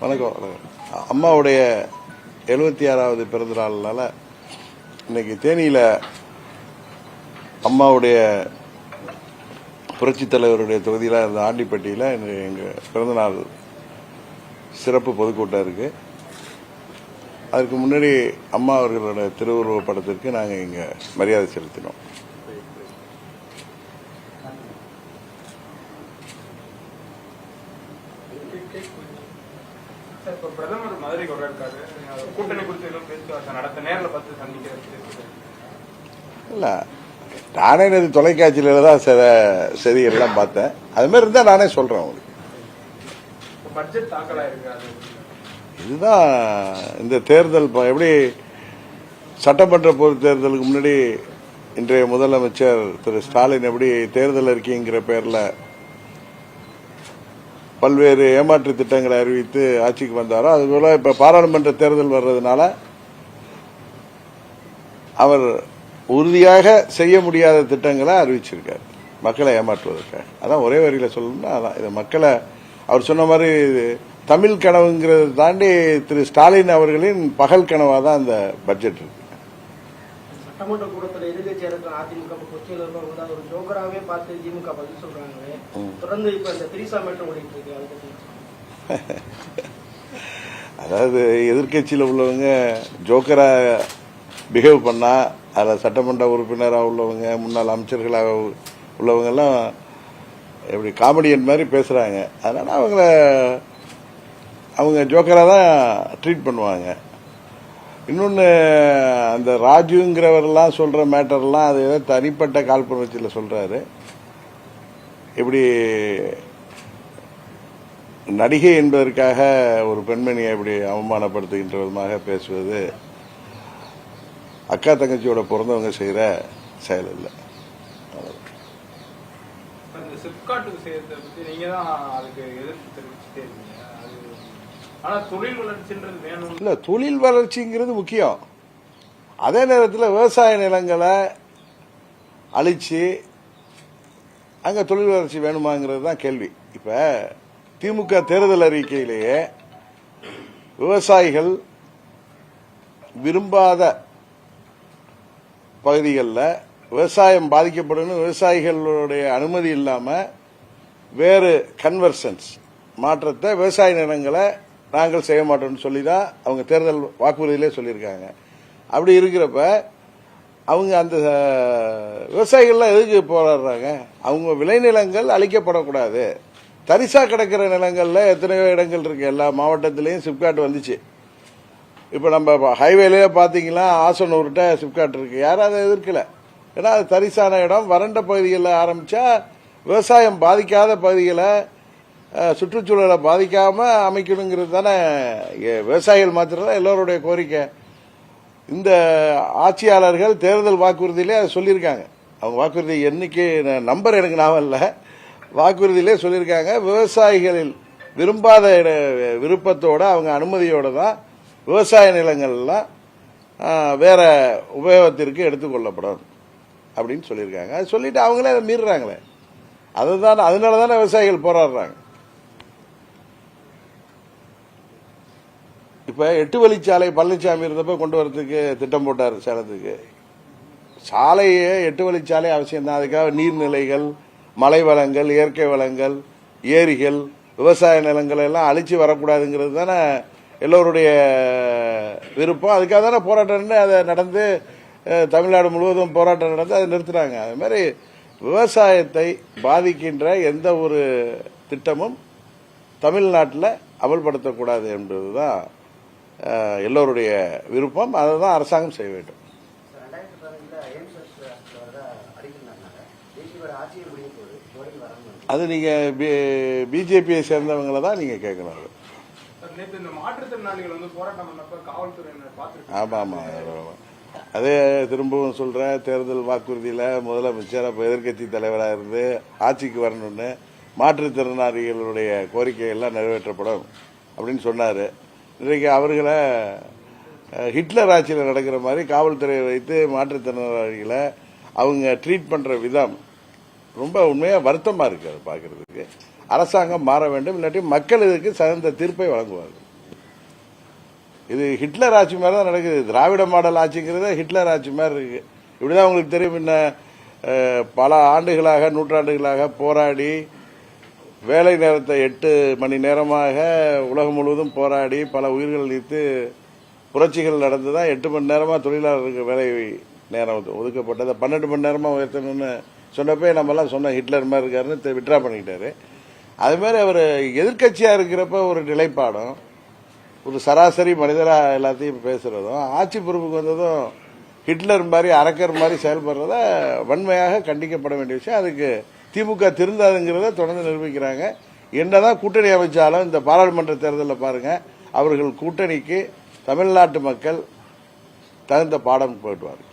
வணக்கம் வணக்கம். அம்மாவுடைய எழுபத்தி ஆறாவது பிறந்த நாள்னால இன்னைக்கு தேனியில அம்மாவுடைய புரட்சித் தலைவருடைய தொகுதியில் இருந்த ஆண்டிப்பட்டியில் எங்கள் பிறந்தநாள் சிறப்பு பொதுக்கூட்டம் இருக்கு. அதுக்கு முன்னாடி அம்மா அவர்களோட திருவுருவ படத்திற்கு நாங்கள் இங்கே மரியாதை செலுத்தினோம். இப்ப பிரதமர் மதுரைக்கு வர இருக்காரு. கூட்டணி குறித்து எதுவும் பேச்சுவார்த்தை நடத்த நேரில் பார்த்து சந்திக்கிறது இல்லை நானே நேற்று தொலைக்காட்சியில தான் சில செய்திகள்லாம் பார்த்தேன். அது மாதிரி இருந்தால் நானே சொல்கிறேன் உங்களுக்கு. பட்ஜெட் இதுதான் இந்த தேர்தல் எப்படி சட்டமன்ற பொது தேர்தலுக்கு முன்னாடி இன்றைய முதலமைச்சர் திரு ஸ்டாலின் எப்படி தேர்தல் அறிக்கைங்கிற பேர்ல பல்வேறு ஏமாற்று திட்டங்களை அறிவித்து ஆட்சிக்கு வந்தாரோ அதுபோல இப்ப பாராளுமன்ற தேர்தல் வர்றதுனால அவர் உறுதியாக செய்ய முடியாத திட்டங்களை அறிவிச்சிருக்கார். மக்களை ஏமாற்றுவதற்காக. அதான் ஒரே வரியில சொல்லணும்னா அதான் இது மக்களை அவர் சொன்ன மாதிரி இது தமிழ் கனவுங்கிறத தாண்டி திரு ஸ்டாலின் அவர்களின் பகல் கனவாக தான் அந்த பட்ஜெட் இருக்கு. சட்டமன்ற கூட்டத்தில் எதிர்கட்சியா இருக்கிற அதிமுக கொச்சியில இருக்கவங்க தான் ஒரு ஜோக்கராகவே பார்த்து திமுக பதில் சொல்றாங்க தொடர்ந்து இப்ப இந்த திரிசா மேட்டர் ஓடிட்டு இருக்கு அதை பத்தி அதாவது எதிர்க்கட்சியில் உள்ளவங்க ஜோக்கரா பிஹேவ் பண்ணா அதில் சட்டமன்ற உறுப்பினராக உள்ளவங்க முன்னாள் அமைச்சர்களாக உள்ளவங்க எல்லாம் எப்படி காமெடியன் மாதிரி பேசுறாங்க. அதனால அவங்கள அவங்க ஜோக்கராக தான் ட்ரீட் பண்ணுவாங்க. இன்னொன்று அந்த ராஜுங்கிறவரெல்லாம் சொல்ற மேட்டர்லாம் அது ஏதோ தனிப்பட்ட காழ்ப்புணர்ச்சியில் சொல்றாரு. இப்படி நடிகை என்பதற்காக ஒரு பெண்மணியை இப்படி அவமானப்படுத்துகின்ற விதமாக பேசுவது அக்கா தங்கச்சியோட பிறந்தவங்க செய்யற செயல் இல்லை. சிப்காட்டுக்கு இந்த பத்தி நீங்க தான் அதுக்கு எதிர்ப்பு தெரிவிச்சுட்டே இருக்கீங்க. அது இல்ல தொழில் வளர்ச்சிங்கிறது முக்கியம். அதே நேரத்தில் விவசாய நிலங்களை அழிச்சு அங்க தொழில் வளர்ச்சி வேணுமாங்கிறது தான் கேள்வி. இப்ப திமுக தேர்தல் அறிக்கையிலேயே விவசாயிகள் விரும்பாத பகுதிகளில் விவசாயம் பாதிக்கப்படும் விவசாயிகளுடைய அனுமதி இல்லாமல் வேறு கன்வர்சன்ஸ் மாற்றத்தை விவசாய நிலங்களை நாங்கள் செய்ய மாட்டோம்னு சொல்லி தான் அவங்க தேர்தல் வாக்குறுதியிலே சொல்லியிருக்காங்க. அப்படி இருக்கிறப்ப அவங்க அந்த விவசாயிகள்லாம் எதுக்கு போராடுறாங்க? அவங்க விளைநிலங்கள் அழிக்கப்படக்கூடாது. தரிசா கிடக்கிற நிலங்களில் எத்தனையோ இடங்கள் இருக்கு. எல்லா மாவட்டத்திலையும் சிப்காட் வந்துச்சு. இப்போ நம்ம ஹைவேலேயே பார்த்தீங்கன்னா ஆசனூர்கிட்ட சிப்காட் இருக்கு. யாரும் அதை எதிர்க்கல. ஏன்னா அது தரிசான இடம். வறண்ட பகுதிகளில் ஆரம்பித்தா விவசாயம் பாதிக்காத பகுதிகளை சுற்றுச்சூழலை பாதிக்காமல் அமைக்கணுங்கிறது தானே விவசாயிகள் மாத்திரம் தான் எல்லோருடைய கோரிக்கை. இந்த ஆட்சியாளர்கள் தேர்தல் வாக்குறுதியிலே அதை சொல்லியிருக்காங்க. அவங்க வாக்குறுதி என்னைக்கு நம்பர் எனக்கு ஞாபகம் இல்லை. வாக்குறுதியிலே சொல்லியிருக்காங்க விவசாயிகளில் விரும்பாத விருப்பத்தோடு விருப்பத்தோட அவங்க அனுமதியோடு தான் விவசாய நிலங்கள்லாம் வேற உபயோகத்திற்கு எடுத்துக்கொள்ளப்படும் அப்படின்னு சொல்லியிருக்காங்க. அது சொல்லிட்டு அவங்களே அதை மீறுறாங்களே. அதுதான் அதனால தானே விவசாயிகள் போராடுறாங்க. இப்ப எட்டு வழிச்சாலை பழனிசாமி இருந்தப்ப கொண்டு வரதுக்கு திட்டம் போட்டார் சேலத்துக்கு. சாலையே எட்டு வழிச்சாலை அவசியம் தான். அதுக்காக நீர்நிலைகள் மலை வளங்கள் இயற்கை வளங்கள் ஏரிகள் விவசாய நிலங்கள் எல்லாம் அழிச்சு வரக்கூடாதுங்கிறது தானே எல்லோருடைய விருப்பம். அதுக்காக தானே போராட்டம்னு அதை நடந்து தமிழ்நாடு முழுவதும் போராட்டம் நடந்து அதை நிறுத்துறாங்க. அது மாதிரி விவசாயத்தை பாதிக்கின்ற எந்த ஒரு திட்டமும் தமிழ்நாட்டில் அமல்படுத்தக்கூடாது என்பதுதான் தான் எல்லோருடைய விருப்பம் அதை தான் அரசாங்கம் செய்ய வேண்டும். அது நீங்க பிஜேபியை சேர்ந்தவங்களை தான் நீங்க கேட்கணும் அது. நேற்று இந்த மாற்றுத்திறனாளிகள் வந்து போராட்டம் பண்ணப்ப காவல்துறையினர் பார்த்துருக்காங்க. ஆமா ஆமா ஆமா. அதே திரும்பவும் சொல்றேன் தேர்தல் வாக்குறுதியில முதலமைச்சர் அப்ப எதிர்க்கட்சி தலைவராக இருந்து ஆட்சிக்கு வரணும்னு மாற்றுத்திறனாளிகளுடைய கோரிக்கை எல்லாம் நிறைவேற்றப்படும் அப்படின்னு சொன்னாரு. இன்றைக்கு அவர்களை ஹிட்லர் ஆட்சியில் நடக்கிற மாதிரி காவல்துறையை வைத்து மாற்றுத்திறனாளிகளை அவங்க ட்ரீட் பண்ணுற விதம் ரொம்ப உண்மையாக வருத்தமாக இருக்கு அதை பார்க்கறதுக்கு. அரசாங்கம் மாற வேண்டும் இல்லாட்டி மக்கள் இதுக்கு சிறந்த தீர்ப்பை வழங்குவார்கள். இது ஹிட்லர் ஆட்சி மாதிரி தான் நடக்குது. திராவிட மாடல் ஆட்சிங்கிறது ஹிட்லர் ஆட்சி மாதிரி இருக்கு. இப்படிதான் உங்களுக்கு தெரியும் என்ன பல ஆண்டுகளாக நூற்றாண்டுகளாக போராடி வேலை நேரத்தை எட்டு மணி நேரமாக உலகம் முழுவதும் போராடி பல உயிர்கள் நீத்து புரட்சிகள் நடந்து தான் எட்டு மணி நேரமாக தொழிலாளருக்கு வேலை நேரம் ஒதுக்கப்பட்டது. பன்னெண்டு மணி நேரமாக உயர்த்தணும்னு சொன்னப்பே நம்மலாம் சொன்ன ஹிட்லர் மாதிரி இருக்காருன்னு விட்ரா பண்ணிக்கிட்டாரு அது மாதிரி அவர் எதிர்க்கட்சியாக இருக்கிறப்ப ஒரு நிலைப்பாடும் ஒரு சராசரி மனிதராக எல்லாத்தையும் பேசுகிறதும் ஆட்சி பொறுப்புக்கு வந்ததும் ஹிட்லர் மாதிரி அரக்கர் மாதிரி செயல்படுறத வன்மையாக கண்டிக்கப்பட வேண்டிய விஷயம். அதுக்கு திமுக திருந்தாதுங்கிறத தொடர்ந்து நிரூபிக்கிறாங்க. என்னதான் கூட்டணி அமைச்சாலும் இந்த பாராளுமன்ற தேர்தலில் பாருங்க அவர்கள் கூட்டணிக்கு தமிழ்நாட்டு மக்கள் தகுந்த பாடம் போயிட்டுவாங்க